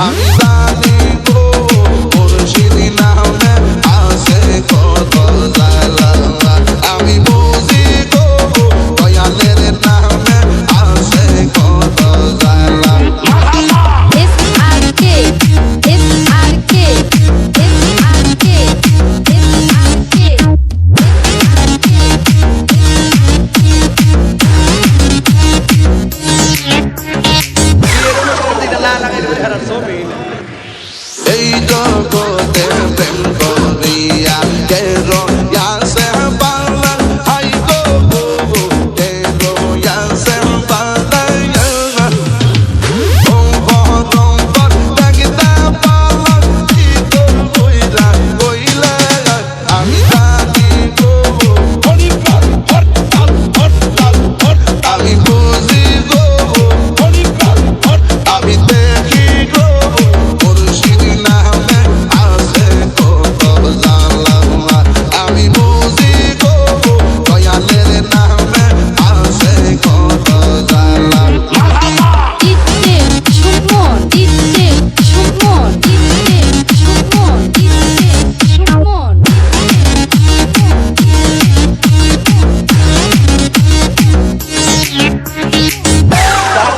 I'm sorry. এই জগতে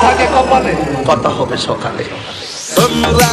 থাকে কপালে। কথা হবে সকালে। তোমরা